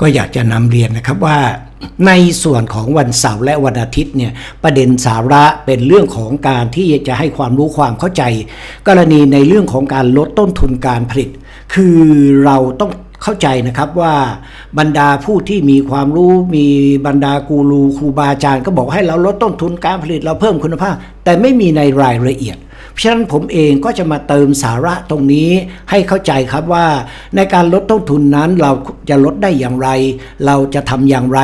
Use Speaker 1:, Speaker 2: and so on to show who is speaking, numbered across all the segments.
Speaker 1: ก็อยากจะนำเรียนนะครับว่าในส่วนของวันเสาร์และวันอาทิตย์เนี่ยประเด็นสาระเป็นเรื่องของการที่จะให้ความรู้ความเข้าใจ กรณีในเรื่องของการลดต้นทุนการผลิต คือเราต้องเข้าใจนะครับว่าบรรดาผู้ที่มีความรู้มีบรรดากูรูครูบาอาจารย์ ก็บอกให้เราลดต้นทุนการผลิตเราเพิ่มคุณภาพ แต่ไม่มีในรายละเอียด เพราะฉะนั้นผมเองก็จะมาเติมสาระตรงนี้ให้เข้าใจครับว่า ในการลดต้นทุนนั้นเราจะลดได้อย่างไร เราจะทำอย่างไร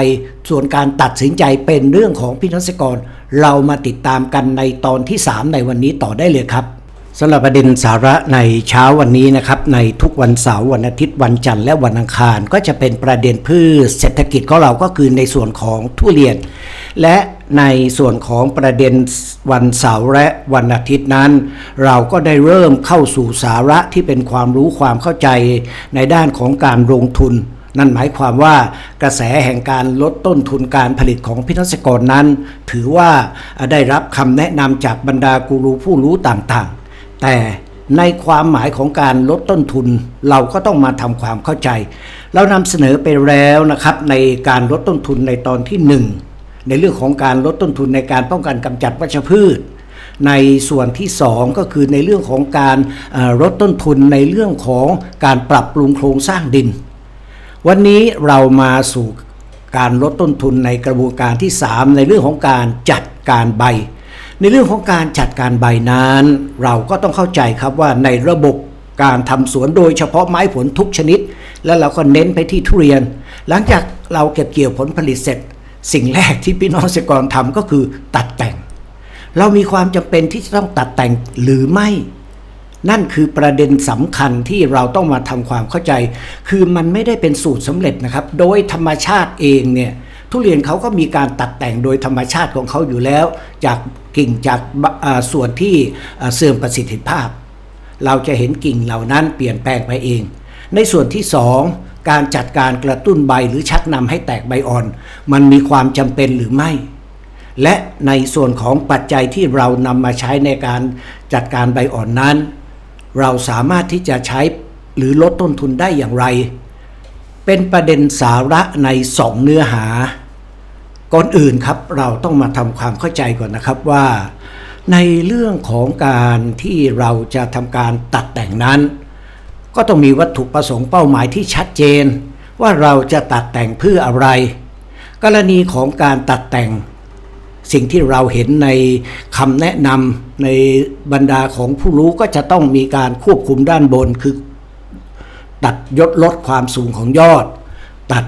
Speaker 1: ส่วนการตัดสินใจเป็นเรื่องของพี่นักกร เรามาติดตามกันในตอนที่ 3 ในวันนี้ต่อได้เลยครับ สำหรับประเด็นสาระในเช้าวันนี้นะครับ ในทุกวันเสาร์วันอาทิตย์วันจันทร์และวันอังคาร ก็จะเป็นประเด็นพืชเศรษฐกิจของเราก็คือในส่วนของทุเรียน และในส่วนของประเด็นวันเสาร์และวันอาทิตย์นั้น เราก็ได้เริ่มเข้าสู่สาระที่เป็นความรู้ความเข้าใจในด้านของการลงทุนนั่นหมายความว่ากระแสแห่งการลดต้นทุนการผลิตของพิทักษกรนั้น ถือว่าได้รับคำแนะนำจากบรรดากูรูผู้รู้ต่างๆ แต่ในความหมายของการลดต้นทุน เราก็ต้องมาทำความเข้าใจ เรานำเสนอไปแล้วนะครับในการลดต้นทุนในตอนที่หนึ่งในเรื่องของการลดต้นทุนในการป้องกันกำจัดวัชพืช ในส่วนที่ 2 ก็คือในเรื่องของการลดต้นทุนในเรื่องของการปรับปรุงโครงสร้างดิน วันนี้เรามาสู่การลดต้นทุนในกระบวนการที่ 3 ในเรื่องของการจัดการใบ ในเรื่องของการจัดการใบนั้น เราก็ต้องเข้าใจครับว่าในระบบการทำสวนโดยเฉพาะไม้ผลทุกชนิด และเราก็เน้นไปที่ทุเรียน หลังจากเราเก็บเกี่ยวผลผลิตเสร็จ สิ่งแรกที่พี่น้องเกษตรกรทำก็คือตัดแต่ง เรามีความจำเป็นที่จะต้องตัดแต่งหรือไม่ นั่นคือประเด็นสำคัญที่เราต้องมาทำความเข้าใจ คือมันไม่ได้เป็นสูตรสำเร็จนะครับ โดยธรรมชาติเองเนี่ยทุเรียนเขาก็มีการตัดแต่งโดยธรรมชาติของเขาอยู่แล้ว จาก กิ่งจากส่วนที่เสื่อมประสิทธิภาพ เราจะเห็นกิ่งเหล่านั้นเปลี่ยนแปลงไปเอง ในส่วนที่สองการจัดการกระตุ้นใบหรือชักนำให้แตกใบอ่อน มันมีความจำเป็นหรือไม่ และในส่วนของปัจจัยที่เรานำมาใช้ในการจัดการใบอ่อนนั้น เราสามารถที่จะใช้หรือลดต้นทุนได้อย่างไร เป็นประเด็นสาระในสองเนื้อหา ก่อนอื่นครับเราต้องมาทำความเข้าใจก่อนนะครับว่า ในเรื่องของการที่เราจะทำการตัดแต่งนั้น ก็ต้องมีวัตถุประสงค์เป้าหมายที่ชัดเจน ว่าเราจะตัดแต่งเพื่ออะไร กรณีของการตัดแต่งสิ่งที่เราเห็นในคำแนะนำในบรรดาของผู้รู้ก็จะต้องมีการควบคุมด้านบนคือ ตัดยดลดความสูงของยอด ตัด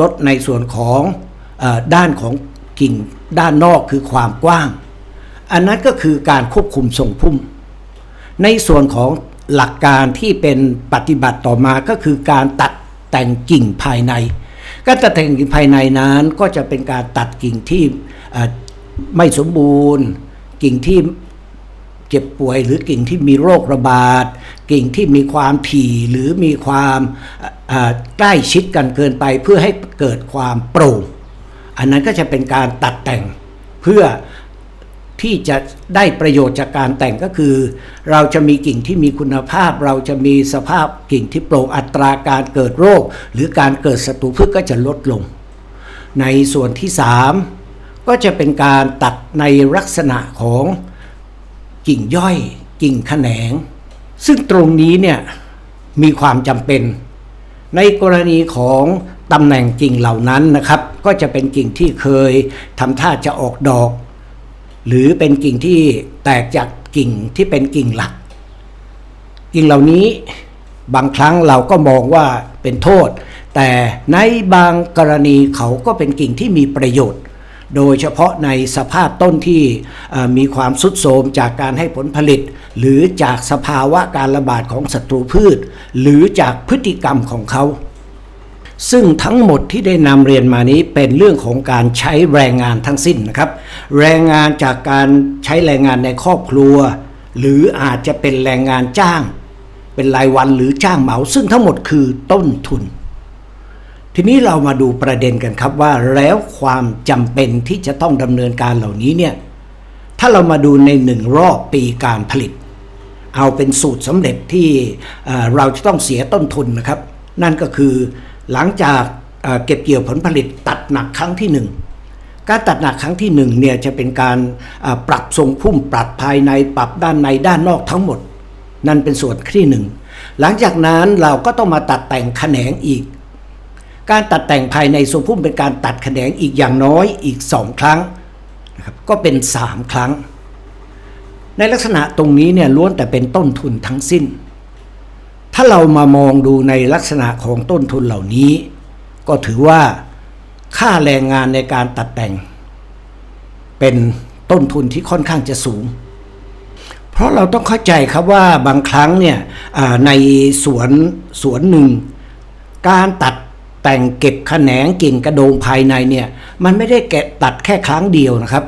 Speaker 1: ลดในส่วนของ ด้านของกิ่งด้านนอกคือความกว้าง อันนั้นก็คือการควบคุมทรงพุ่ม ในส่วนของหลักการที่เป็นปฏิบัติต่อมาก็คือการตัดแต่งกิ่งภายใน การตัดแต่งกิ่งภายในนั้นก็จะเป็นการตัดกิ่งที่ไม่สมบูรณ์ กิ่งที่เจ็บป่วยหรือกิ่งที่มีโรคระบาด กิ่งที่มีความถี่หรือมีความใกล้ชิดกันเกินไปเพื่อให้เกิดความโปร่ง อันนั้นก็จะเป็นการตัดแต่งเพื่อที่จะได้ประโยชน์จากการแต่งก็คือ เราจะมีกิ่งที่มีคุณภาพ เราจะมีสภาพกิ่งที่โปร่งอัตราการเกิดโรค หรือการเกิดศัตรูพืชก็จะลดลง ในส่วนที่ 3 ก็จะเป็นการตัดในลักษณะของกิ่งย่อย กิ่งแขนง ซึ่งตรงนี้เนี่ยมีความจำเป็น ในกรณีของ ตำแหน่งกิ่งเหล่านั้นนะครับ ก็จะเป็นกิ่งที่เคยทำท่าจะออกดอก หรือเป็นกิ่งที่แตกจากกิ่งที่เป็นกิ่งหลัก กิ่งเหล่านี้บางครั้งเราก็มองว่าเป็นโทษ แต่ในบางกรณีเขาก็เป็นกิ่งที่มีประโยชน์ โดยเฉพาะในสภาพต้นที่มีความสุดโทมจากการให้ผลผลิต หรือจากสภาวะการระบาดของศัตรูพืช หรือจากพฤติกรรมของเขา ซึ่งทั้งหมดที่ได้นำเรียนมานี้เป็นเรื่องของการใช้แรงงานทั้งสิ้นนะครับ แรงงานจากการใช้แรงงานในครอบครัว หรืออาจจะเป็นแรงงานจ้าง เป็นรายวันหรือจ้างเหมา ซึ่งทั้งหมดคือต้นทุน ทีนี้เรามาดูประเด็นกันครับว่าแล้วความจำเป็นที่จะต้องดำเนินการเหล่านี้เนี่ยถ้าเรามาดูในหนึ่งรอบปีการผลิต เอาเป็นสูตรสำเร็จที่เราจะต้องเสียต้นทุนนะครับ นั่นก็คือ หลังจากเก็บเกี่ยวผลผลิตตัดหนักครั้งที่หนึ่งการตัดหนักครั้งที่หนึ่งเนี่ยจะเป็นการปรับทรงพุ่มปรับภายในปรับด้านในด้านนอกทั้งหมด นั่นเป็นส่วนที่หนึ่งหลังจากนั้นเราก็ต้องมาตัดแต่งแขนงอีก การตัดแต่งภายในทรงพุ่มเป็นการตัดแขนงอีกอย่างน้อยอีกสองครั้งนะครับก็เป็นสามครั้ง ในลักษณะตรงนี้เนี่ยล้วนแต่เป็นต้นทุนทั้งสิ้น ถ้าเรามามองดูในลักษณะของต้นทุนเหล่านี้ ก็ถือว่าค่าแรงงานในการตัดแต่ง เป็นต้นทุนที่ค่อนข้างจะสูง เพราะเราต้องเข้าใจครับว่าบางครั้งเนี่ยในสวนสวนหนึ่ง การตัดแต่งเก็บแขนงกิ่งกระโดงภายในเนี่ย มันไม่ได้แกะตัดแค่ครั้งเดียวนะครับ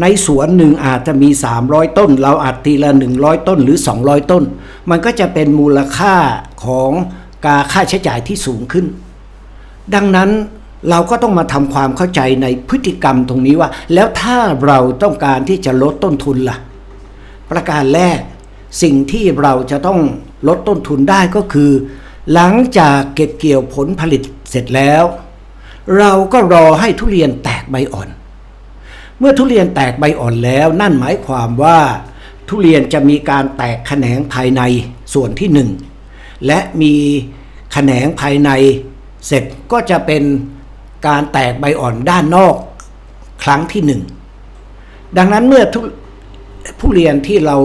Speaker 1: ในสวนหนึ่งอาจจะมี 300 ต้น เราอาจตีละ 100 ต้นหรือ 200 ต้น มันก็จะเป็นมูลค่าของการค่าใช้จ่ายที่สูงขึ้น ดังนั้นเราก็ต้องมาทำความเข้าใจในพฤติกรรมตรงนี้ว่า แล้วถ้าเราต้องการที่จะลดต้นทุนล่ะ ประการแรกสิ่งที่เราจะต้องลดต้นทุนได้ก็คือ หลังจากเก็บเกี่ยวผลผลิตเสร็จแล้ว เราก็รอให้ทุเรียนแตกใบอ่อน เมื่อทุเรียนแตกใบอ่อนแล้ว นั่นหมายความว่า ทุเรียนจะมีการแตกแขนงภายในส่วนที่หนึ่งและมีแขนงภายในเสร็จก็จะเป็นการแตกใบอ่อนด้านนอกครั้งที่หนึ่งดังนั้นเมื่อทุผู้เรียนที่เรา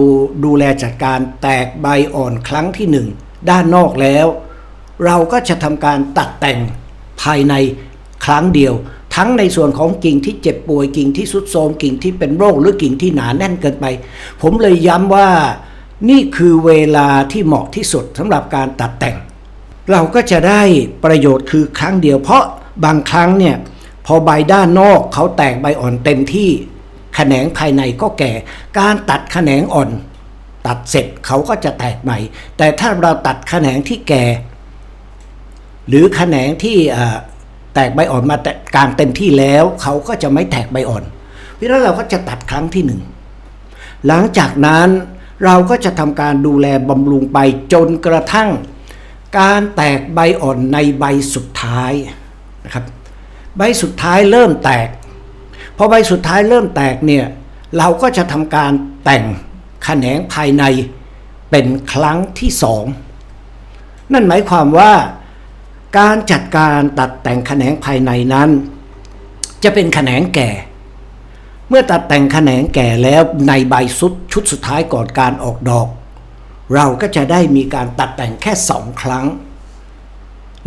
Speaker 1: ดูแลจัดการแตกใบอ่อนครั้งที่หนึ่งด้านนอกแล้ว เราก็จะทำการตัดแต่งภายในครั้งเดียว ทั้งในส่วนของกิ่งที่เจ็บป่วยกิ่งที่สุดโทมกิ่งที่เป็นโรคหรือกิ่งที่หนาแน่นเกินไป ผมเลยย้ำว่านี่คือเวลาที่เหมาะที่สุดสำหรับการตัดแต่ง เราก็จะได้ประโยชน์คือครั้งเดียว เพราะบางครั้งเนี่ยพอใบด้านนอกเขาแตกใบอ่อนเต็มที่แขนงภายในก็แก่ การตัดแขนงอ่อน ตัดเสร็จเขาก็จะแตกใหม่ แต่ถ้าเราตัดแขนงที่แก่ หรือแขนงที่ แตกใบอ่อนมาแต่กลางเต็มที่แล้วเขาก็จะไม่แตกใบอ่อนเพราะฉะนั้นเราก็จะตัดครั้งที่หนึ่งหลังจากนั้นเราก็จะทำการดูแลบำรุงไปจนกระทั่ง การแตกใบอ่อนในใบสุดท้ายนะครับ ใบสุดท้ายเริ่มแตกพอใบสุดท้ายเริ่มแตกเนี่ยเราก็จะทำการแต่งแขนงภายในเป็นครั้งที่สองนั่นหมายความว่า การจัดการตัดแต่งแขนงภายในนั้น จะเป็นแขนงแก่ เมื่อตัดแต่งแขนงแก่แล้วในใบสุดชุดสุดท้ายก่อนการออกดอก เราก็จะได้มีการตัดแต่งแค่สองครั้ง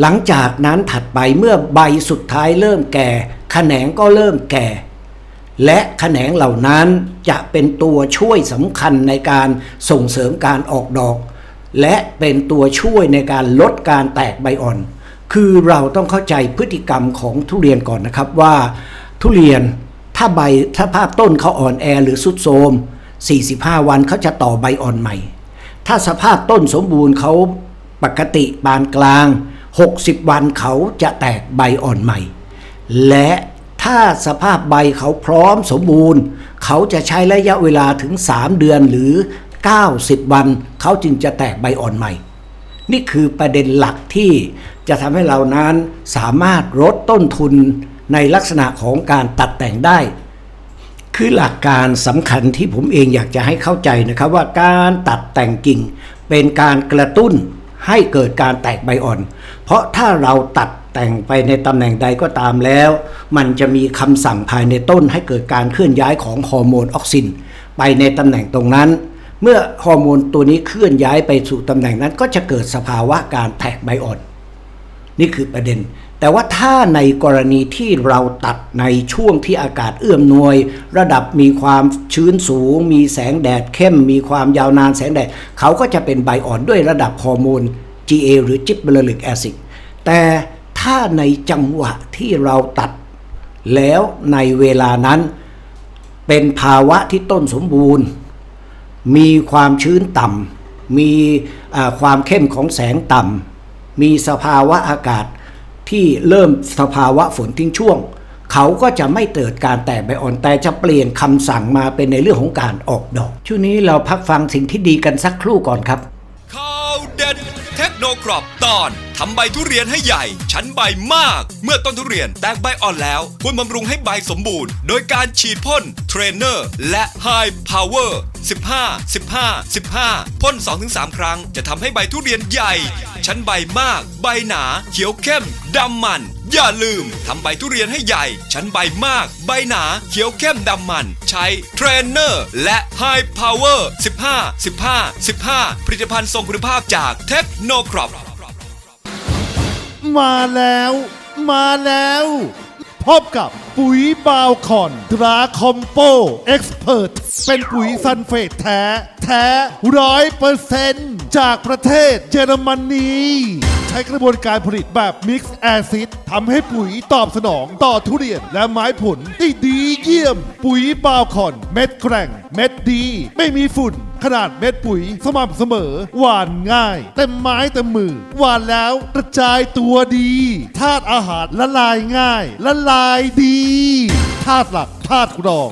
Speaker 1: หลังจากนั้นถัดไปเมื่อใบสุดท้ายเริ่มแก่แขนงก็เริ่มแก่ และแขนงเหล่านั้นจะเป็นตัวช่วยสำคัญในการส่งเสริมการออกดอก และเป็นตัวช่วยในการลดการแตกใบอ่อน คือเราต้องเข้าใจพฤติกรรมของทุเรียนก่อนนะครับว่าทุเรียนถ้าใบถ้าภาพต้นเขาอ่อนแอหรือสุดโทรม45 วันเขาจะต่อใบอ่อนใหม่ ถ้าสภาพต้นสมบูรณ์เขาปกติปานกลาง 60 วันเขาจะแตกใบอ่อนใหม่ และถ้าสภาพใบเขาพร้อมสมบูรณ์ เขาจะใช้ระยะเวลาถึง 3 เดือนหรือ 90 วัน เขาจึงจะแตกใบอ่อนใหม่ นี่คือประเด็นหลักที่ จะทำให้เรานั้นสามารถลดต้นทุนในลักษณะของการตัดแต่งได้ คือหลักการสำคัญที่ผมเองอยากจะให้เข้าใจนะครับว่าการตัดแต่งกิ่ง เป็นการกระตุ้นให้เกิดการแตกใบอ่อน เพราะถ้าเราตัดแต่งไปในตำแหน่งใดก็ตามแล้ว มันจะมีคำสั่งภายในต้นให้เกิดการเคลื่อนย้ายของฮอร์โมนออกซิน ไปในตำแหน่งตรงนั้น เมื่อฮอร์โมนตัวนี้เคลื่อนย้ายไปสู่ตำแหน่งนั้นก็จะเกิดสภาวะการแตกใบอ่อน นี่คือประเด็น แต่ว่าถ้าในกรณีที่เราตัดในช่วงที่อากาศเอื้อมนวย ระดับมีความชื้นสูง มีแสงแดดเข้ม มีความยาวนานแสงแดด เขาก็จะเป็นใบอ่อนด้วยระดับฮอร์โมน GA หรือ gibberellic acid แต่ถ้าในจังหวะที่เราตัด แล้วในเวลานั้น เป็นภาวะที่ต้นสมบูรณ์ มีความชื้นต่ำมีความเข้มของแสงต่ำ มีสภาวะอากาศที่เริ่มสภาวะฝนทิ้งช่วง เขาก็จะไม่เกิดการแตกใบอ่อนแต่จะเปลี่ยนคำสั่งมาเป็นในเรื่องของการออกดอก ช่วงนี้เราพักฟังสิ่งที่ดีกันสักครู่ก่อนครับ
Speaker 2: ข่าวเด็ดเทคโนโนกรอบตอน ทำใบทุเรียนให้ใหญ่ ชั้นใบมาก เมื่อต้นทุเรียนแตกใบอ่อนแล้ว ควรบำรุงให้ใบสมบูรณ์ โดยการฉีดพ่นเทรนเนอร์และ High Power 15 15 15 พ่น 2-3 ครั้ง จะทำให้ใบทุเรียนใหญ่ ชั้นใบมาก ใบหนา เขียวเข้มดำมัน อย่าลืมทำใบทุเรียนให้ใหญ่ ชั้นใบมาก ใบหนา เขียวเข้มดำมัน ใช้เทรนเนอร์และ High Power 15 15 15 ผลิตภัณฑ์ทรงคุณภาพจากเทคโนครอป
Speaker 3: มาแล้ว มาแล้ว พบกับปุ๋ยบาวคอนตราคอมโปเอ็กซ์เพรเป็นปุ๋ยซันเฟตแท้ แท้ร้อยเปอร์เซนต์จากประเทศเยอรมนี ช้กระบวนการผลิตแบบมิกซ์แอซิดทำให้ปุ๋ยตอบสนองต่อทุเรียนและไม้ผลได้ดีเยี่ยม ปุ๋ยบาวคอน เม็ดแกร่ง เม็ดดี ไม่มีฝุ่น ขนาดเม็ดปุ๋ยสม่ำเสมอ หวานง่าย เต็มไม้เต็มมือ หวานแล้วกระจายตัวดีธาตุอาหารละลายง่าย ละลายดีธาตุหลักธาตุรอง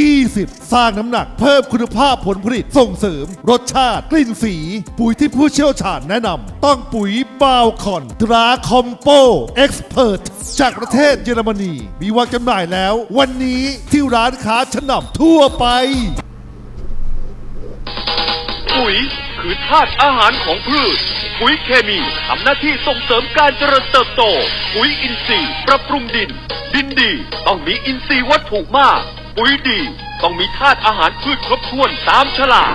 Speaker 3: 20สร้างน้ำหนักเพิ่มคุณภาพผลผลิตส่งเสริม รสชาติกลิ่นสี ปุ๋ยที่ผู้เชี่ยวชาญแนะนำต้องปุ๋ยบาวคอนตราคอมโปเอ็กซ์เพรจากประเทศเยอรมนี มีวางจำหน่ายแล้ว วันนี้ที่ร้านค้าชั้นนำทั่วไป
Speaker 4: ปุ๋ยคือธาตุอาหารของพืช ปุ๋ยเคมีทำหน้าที่ส่งเสริมการเจริญเติบโต ปุ๋ยอินทรีย์ ปรับปรุงดิน ดินดี ต้องมีอินทรีย์วัตถุมาก ปุ๋ยดี ต้องมีธาตุอาหารพืชครบถ้วนตามฉลาก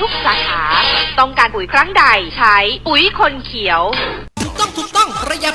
Speaker 5: ทุกสาขา ต้องการปุ๋ยครั้งใดใช้ปุ๋ยคนเขียว
Speaker 6: ถูกต้องถูกต้องประหยัด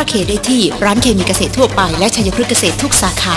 Speaker 7: ร้าเคได้ที่ร้านเคมีเกษตรทั่วไปและชัยพฤกษ์เกษตรทุกสาขา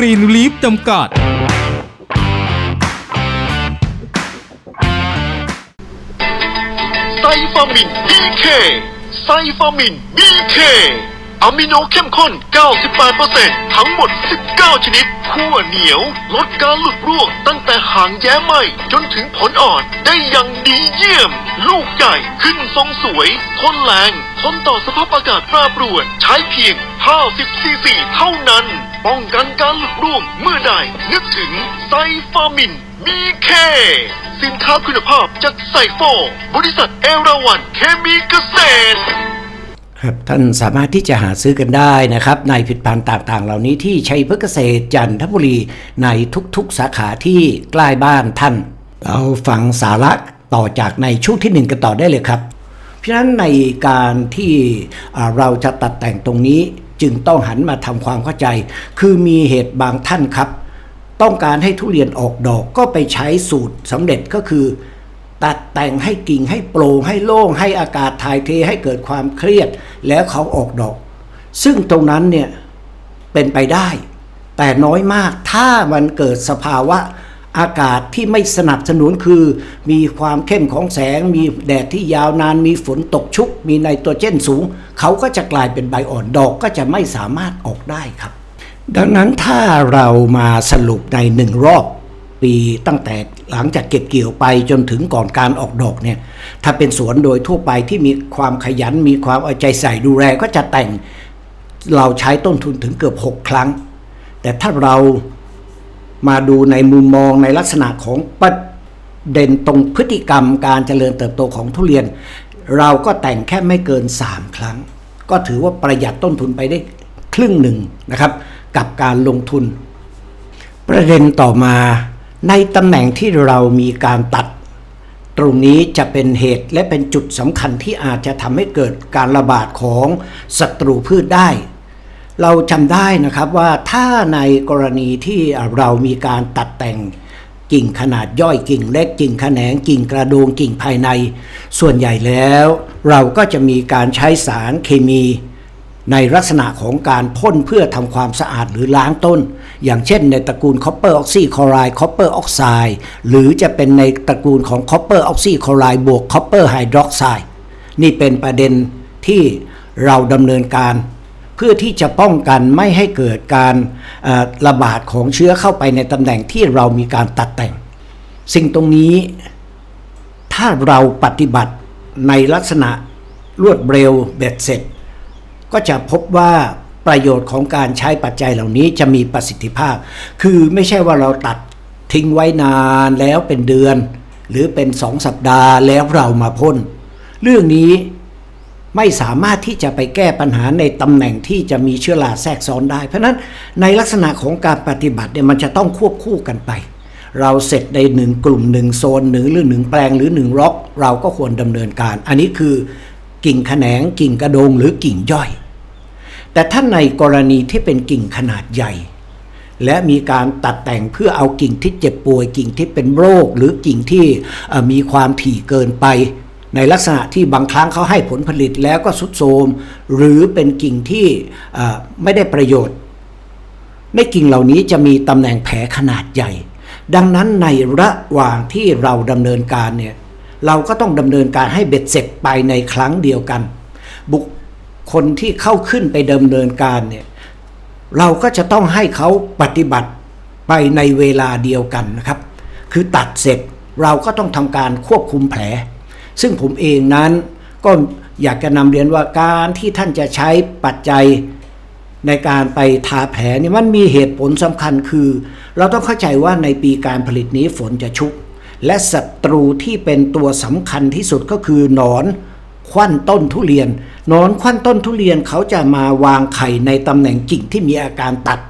Speaker 8: กรีนลีฟจำกัด
Speaker 4: ไซฟามิน BK ไซฟามิน BK อะมิโนเข้มข้น 98%ทั้งหมด 19 ชนิดขั้วเหนียว ลดการหลุดร่วงตั้งแต่หางแย้ไหมจนถึงผลอ่อนได้อย่างดีเยี่ยม ลูกใหญ่ขึ้นทรงสวย ทนแรง ทนต่อสภาพอากาศแปรปรวน ใช้เพียง 50 ซีซีเท่านั้น ป้องกันการหลุดร่วงเมื่อใด นึกถึงไซฟามิน BK สินค้าคุณภาพจากไซโฟบริษัทเอราวันเคมีเกษตร
Speaker 1: ครับท่านสามารถที่จะหาซื้อกันได้นะครับ ในผลิตภัณฑ์ต่างๆ เหล่านี้ที่ชัยพฤกษเกษตรจันทบุรีในทุกๆ สาขาที่ใกล้บ้านท่าน เราฟังสาระต่อจากในช่วงที่หนึ่งกันต่อได้เลยครับ เพราะฉะนั้นในการที่เราจะตัดแต่งตรงนี้จึงต้องหันมาทำความเข้าใจ คือมีเหตุบางท่านครับ ต้องการให้ทุเรียนออกดอกก็ไปใช้สูตรสำเร็จก็คือ ตัดแต่งให้กิ่งให้โปร่งให้โล่งให้อากาศถ่ายเทให้เกิดความเครียดแล้วเขาออกดอก ซึ่งตรงนั้นเนี่ยเป็นไปได้ แต่น้อยมากถ้ามันเกิดสภาวะอากาศที่ไม่สนับสนุนคือ มีความเข้มของแสง มีแดดที่ยาวนานมีฝนตกชุก มีไนโตรเจนสูง เขาก็จะกลายเป็นใบอ่อนดอกก็จะไม่สามารถออกได้ครับ ดังนั้นถ้าเรามาสรุปในหนึ่งรอบ ปีตั้งแต่หลังจากเก็บเกี่ยวไปจนถึงก่อนการออกดอกเนี่ยถ้าเป็นสวนโดยทั่วไปที่มีความขยันมีความเอาใจใส่ดูแลก็จะแต่งเราใช้ต้นทุนถึงเกือบ 6 ครั้ง แต่ถ้าเรามาดูในมุมมองในลักษณะของประเด็นตรงพฤติกรรมการเจริญเติบโตของทุเรียน เราก็แต่งแค่ไม่เกิน 3 ครั้ง ก็ถือว่าประหยัดต้นทุนไปได้ครึ่งหนึ่งนะครับ กับการลงทุน ประเด็นต่อมา ในตำแหน่งที่เรามีการตัด ตรงนี้จะเป็นเหตุและเป็นจุดสำคัญที่อาจจะทำให้เกิดการระบาดของศัตรูพืชได้ เราจำได้นะครับว่าถ้าในกรณีที่เรามีการตัดแต่งกิ่งขนาดย่อยกิ่งเล็กกิ่งแขนงกิ่งกระโดงกิ่งภายใน ส่วนใหญ่แล้ว เราก็จะมีการใช้สารเคมี ในลักษณะของการพ่นเพื่อทำความสะอาดหรือล้างต้น อย่างเช่นในตระกูลคอปเปอร์ออกซิคลอไรด์คอปเปอร์ออกไซด์หรือจะเป็นในตระกูลของคอปเปอร์ออกซิคลอไรด์บวกคอปเปอร์ไฮดรอกไซด์นี่เป็นประเด็นที่เราดำเนินการ เพื่อที่จะป้องกันไม่ให้เกิดการระบาดของเชื้อเข้าไปในตำแหน่งที่เรามีการตัดแต่ง สิ่งตรงนี้ ถ้าเราปฏิบัติในลักษณะรวดเร็วเบ็ดเสร็จ ก็จะพบว่าประโยชน์ของการใช้ปัจจัยเหล่านี้จะมีประสิทธิภาพ คือไม่ใช่ว่าเราตัดทิ้งไว้นานแล้วเป็นเดือน หรือเป็นสองสัปดาห์แล้วเรามาพ่น เรื่องนี้ไม่สามารถที่จะไปแก้ปัญหาในตำแหน่งที่จะมีเชื้อราแทรกซ้อนได้ เพราะนั้นในลักษณะของการปฏิบัติเนี่ยมันจะต้องควบคู่กันไป เราเสร็จในหนึ่งกลุ่มหนึ่งโซนหนึ่งหรือหนึ่งแปลงหรือหนึ่งร็อก เราก็ควรดำเนินการ อันนี้คือ กิ่งแขนงกิ่งกระโดงหรือกิ่งย่อย แต่ถ้าในกรณีที่เป็นกิ่งขนาดใหญ่ และมีการตัดแต่งเพื่อเอากิ่งที่เจ็บป่วย กิ่งที่เป็นโรค หรือกิ่งที่มีความถี่เกินไป ในลักษณะที่บางครั้งเขาให้ผลผลิตแล้วก็สุดโทมหรือเป็นกิ่งที่ไม่ได้ประโยชน์ ในกิ่งเหล่านี้จะมีตำแหน่งแผลขนาดใหญ่ ดังนั้นในระหว่างที่เราดำเนินการเนี่ย เราก็ต้องดำเนินการให้เบ็ดเสร็จไปในครั้งเดียวกัน บุคคลที่เข้าขึ้นไปดำเนินการเนี่ยเราก็จะต้องให้เขาปฏิบัติไปในเวลาเดียวกันนะครับ คือตัดเสร็จเราก็ต้องทำการควบคุมแผล ซึ่งผมเองนั้นก็อยากจะนำเรียนว่าการที่ท่านจะใช้ปัจจัยในการไปทาแผลนี่มันมีเหตุผลสำคัญคือ เราต้องเข้าใจว่าในปีการผลิตนี้ฝนจะชุก และศัตรูที่เป็นตัวสำคัญที่สุดก็คือหนอนควันต้นทุเรียนหนอนควันต้นทุเรียนเขาจะมาวางไข่ในตำแหน่งกิ่งที่มีอาการตัด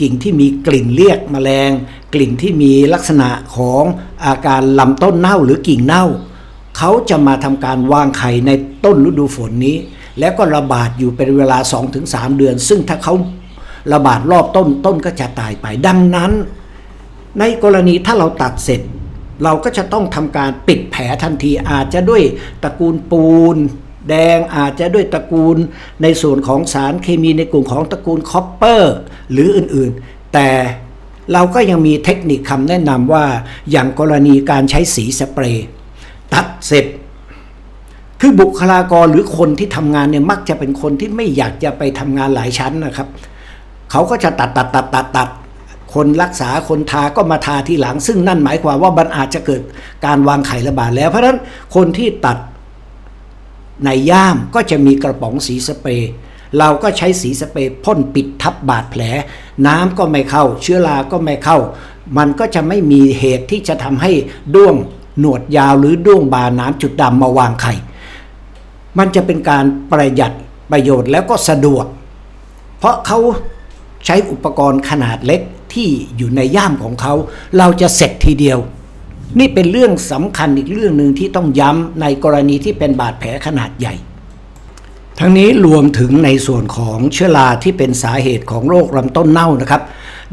Speaker 1: กิ่งที่มีกลิ่นเรียกแมลง กลิ่นที่มีลักษณะของอาการลำต้นเน่าหรือกิ่งเน่า เขาจะมาทำการวางไข่ในต้นฤดูฝนนี้ แล้วก็ระบาดอยู่เป็นเวลา 2-3 เดือน ซึ่งถ้าเขาระบาดรอบต้นต้นก็จะตายไปดังนั้น ในกรณีถ้าเราตัดเสร็จ เราก็จะต้องทำการปิดแผลทันทีอาจจะด้วยตระกูลปูน แดงอาจจะด้วยตระกูลในส่วนของสารเคมีในกลุ่มของตระกูลคอปเปอร์ หรืออื่นๆ แต่เราก็ยังมีเทคนิคคำแนะนำว่าอย่างกรณีการใช้สีสเปรย์ตัดเสร็จ คือบุคลากรหรือคนที่ทำงานเนี่ยมักจะเป็นคนที่ไม่อยากจะไปทำงานหลายชั้นนะครับ เขาก็จะตัดตัดตัดตัดตัด คนรักษาคนทาก็มาทาทีหลัง ซึ่งนั่นหมายความว่ามันอาจจะเกิดการวางไข่ระบาดแล้วเพราะฉะนั้นคนที่ตัดในย่ามก็จะมีกระป๋องสีสเปรย์เราก็ใช้สีสเปรย์พ่นปิดทับบาดแผล น้ำก็ไม่เข้า เชื้อราก็ไม่เข้า มันก็จะไม่มีเหตุที่จะทำให้ด้วงหนวดยาวหรือด้วงบาน้ำจุดดำมาวางไข่ มันจะเป็นการประหยัดประโยชน์แล้วก็สะดวก เพราะเขาใช้อุปกรณ์ขนาดเล็ก ที่อยู่ในย่ามของเขา เราจะเสร็จทีเดียว นี่เป็นเรื่องสำคัญอีกเรื่องหนึ่งที่ต้องย้ำในกรณีที่เป็นบาดแผลขนาดใหญ่ ทั้งนี้รวมถึงในส่วนของเชื้อราที่เป็นสาเหตุของโรคลำต้นเน่านะครับ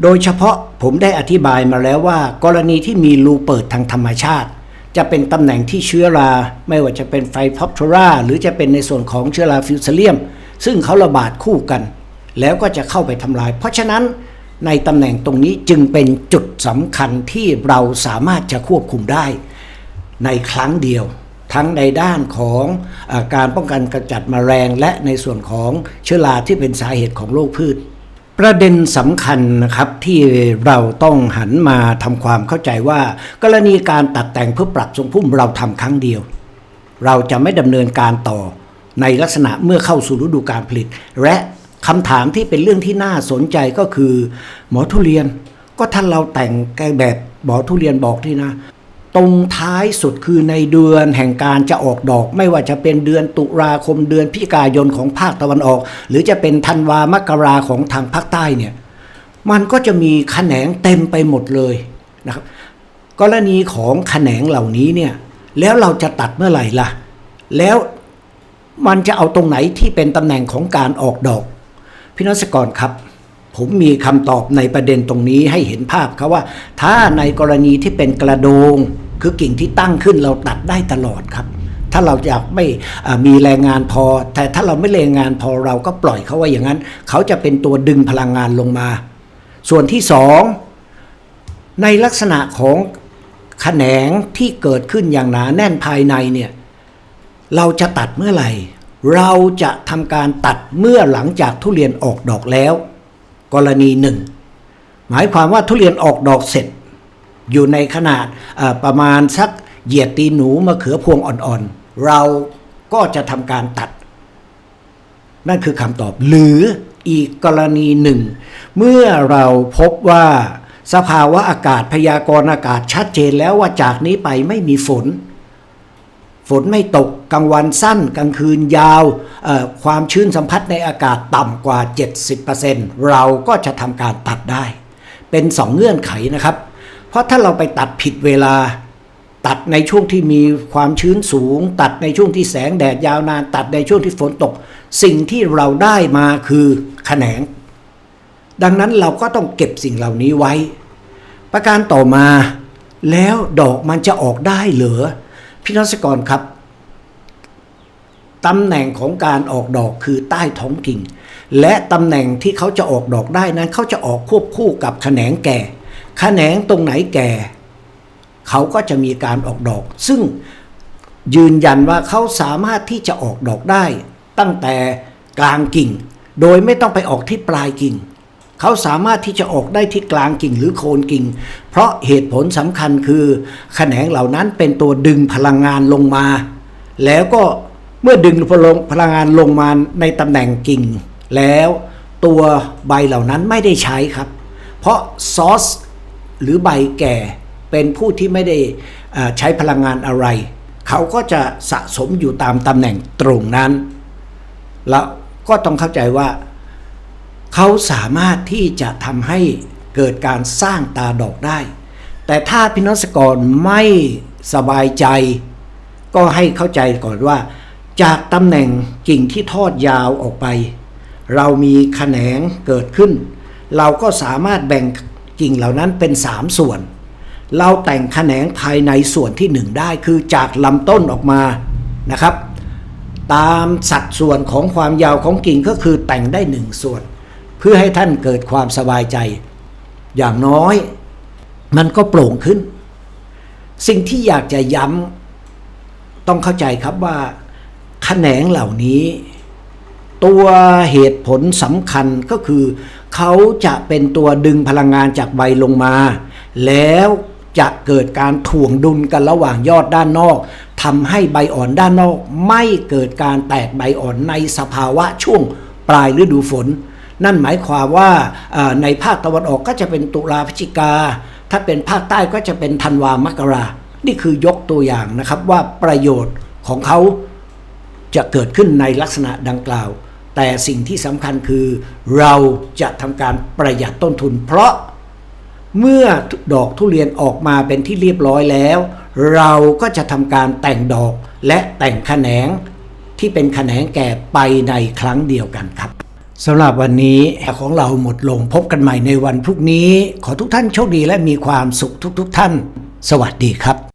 Speaker 1: โดยเฉพาะผมได้อธิบายมาแล้วว่า กรณีที่มีรูเปิดทางธรรมชาติจะเป็นตำแหน่งที่เชื้อรา ไม่ว่าจะเป็นไฟพอปทราหรือจะเป็นในส่วนของเชื้อราฟิวเซเลียม ซึ่งเขาระบาดคู่กัน แล้วก็จะเข้าไปทำลาย เพราะฉะนั้น ในตำแหน่งตรงนี้จึงเป็นจุดสำคัญที่เราสามารถจะควบคุมได้ในครั้งเดียว ทั้งในด้านของอการป้องกันกระจัดมแมลงและในส่วนของเชื้อราที่เป็นสาเหตุของโรคพืช ประเด็นสำคัญนะครับที่เราต้องหันมาทำความเข้าใจว่า กรณีการตัดแต่งเพื่อปรับทรงพุ่มเราทำครั้งเดียว เราจะไม่ดำเนินการต่อในลักษณะเมื่อเข้าสู่ฤดูการผลิต และ คำถามที่เป็นเรื่องที่น่าสนใจก็คือ หมอทุเรียนก็ท่านเราแต่งแบบหมอทุเรียนบอกที่นะ ตรงท้ายสุดคือในเดือนแห่งการจะออกดอก ไม่ว่าจะเป็นเดือนตุลาคมเดือนพฤศจิกายนของภาคตะวันออก หรือจะเป็นธันวามกราของทางภาคใต้เนี่ยมันก็จะมีแขนงเต็มไปหมดเลยนะครับกรณีของแขนงเหล่านี้เนี่ยแล้วเราจะตัดเมื่อไหร่ล่ะ แล้วมันจะเอาตรงไหนที่เป็นตำแหน่งของการออกดอก พี่นศกรครับ ผมมีคำตอบในประเด็นตรงนี้ให้เห็นภาพครับว่า ถ้าในกรณีที่เป็นกระโดง คือกิ่งที่ตั้งขึ้นเราตัดได้ตลอดครับ ถ้าเราอยากไม่มีแรงงานพอ แต่ถ้าเราไม่แรงงานพอเราก็ปล่อยเขาไว้อย่างนั้น เขาจะเป็นตัวดึงพลังงานลงมา ส่วนที่สองในลักษณะของแขนงที่เกิดขึ้นอย่างหนาแน่นภายในเนี่ยเราจะตัดเมื่อไหร่ เราจะทำการตัดเมื่อหลังจากทุเรียนออกดอกแล้ว กรณีหนึ่งหมายความว่าทุเรียนออกดอกเสร็จ อยู่ในขนาดประมาณสักเหยียดตีหนูมะเขือพวงอ่อนๆ เราก็จะทำการตัด นั่นคือคำตอบ หรืออีกกรณีหนึ่ง เมื่อเราพบว่าสภาวะอากาศพยากรณ์อากาศชัดเจนแล้วว่าจากนี้ไปไม่มีฝน ฝนไม่ตกกลางวันสั้นกลางคืนยาว ความชื้นสัมผัสในอากาศต่ำกว่า 70%เราก็จะทำการตัดได้ เป็นสองเงื่อนไขนะครับ เพราะถ้าเราไปตัดผิดเวลา ตัดในช่วงที่มีความชื้นสูง ตัดในช่วงที่แสงแดดยาวนาน ตัดในช่วงที่ฝนตก สิ่งที่เราได้มาคือแขนง ดังนั้นเราก็ต้องเก็บสิ่งเหล่านี้ไว้ ประการต่อมาแล้วดอกมันจะออกได้เหรอ พี่นศกรครับตำแหน่งของการออกดอกคือใต้ท้องกิ่ง และตำแหน่งที่เขาจะออกดอกได้นั้นเขาจะออกควบคู่กับแขนงแก่แขนงตรงไหนแก่ เขาก็จะมีการออกดอก ซึ่งยืนยันว่าเขาสามารถที่จะออกดอกได้ ตั้งแต่กลางกิ่ง โดยไม่ต้องไปออกที่ปลายกิ่ง เขาสามารถที่จะออกได้ที่กลางกิ่งหรือโคนกิ่ง เพราะเหตุผลสำคัญคือแขนงเหล่านั้นเป็นตัวดึงพลังงานลงมา แล้วก็เมื่อดึงพลังงานลงมาในตำแหน่งกิ่ง แล้วตัวใบเหล่านั้นไม่ได้ใช้ครับ เพราะซอสหรือใบแก่เป็นผู้ที่ไม่ได้อ่อใช้พลังงานอะไร เขาก็จะสะสมอยู่ตามตำแหน่งตรงนั้น แล้วก็ต้องเข้าใจว่า เขาสามารถที่จะทำให้เกิดการสร้างตาดอกได้ แต่ถ้าพินศกรไม่สบายใจ ก็ให้เข้าใจก่อนว่า จากตำแหน่งกิ่งที่ทอดยาวออกไป เรามีแขนงเกิดขึ้น เราก็สามารถแบ่งกิ่งเหล่านั้นเป็น 3 ส่วน เราแต่งแขนงภายในส่วนที่ 1 ได้คือจากลำต้นออกมานะครับ ตามสัดส่วนของความยาวของกิ่งก็คือแต่งได้หนึ่งส่วน พื่อให้ท่านเกิดความสบายใจ อย่างน้อย มันก็โปร่งขึ้น สิ่งที่อยากจะย้ำต้องเข้าใจครับว่าแขนงเหล่านี้ ตัวเหตุผลสำคัญก็คือ เขาจะเป็นตัวดึงพลังงานจากใบลงมา แล้วจะเกิดการถ่วงดุลกันระหว่างยอดด้านนอกทำให้ใบอ่อนด้านนอก ไม่เกิดการแตกใบอ่อนในสภาวะช่วงปลายฤดูฝน นั่นหมายความว่าในภาคตะวันออกก็จะเป็นตุลาพฤศจิกา ถ้าเป็นภาคใต้ก็จะเป็นธันวามกรา นี่คือยกตัวอย่างนะครับว่าประโยชน์ของเขาจะเกิดขึ้นในลักษณะดังกล่าว แต่สิ่งที่สำคัญคือเราจะทำการประหยัดต้นทุน เพราะเมื่อดอกทุเรียนออกมาเป็นที่เรียบร้อยแล้ว เราก็จะทำการแต่งดอกและแต่งแขนงที่เป็นแขนงแก่ไปในครั้งเดียวกันครับ สำหรับวันนี้ของเราหมดลงพบกันใหม่ในวันพรุ่งนี้ ขอทุกท่านโชคดีและมีความสุขทุกๆทท่าน สวัสดีครับ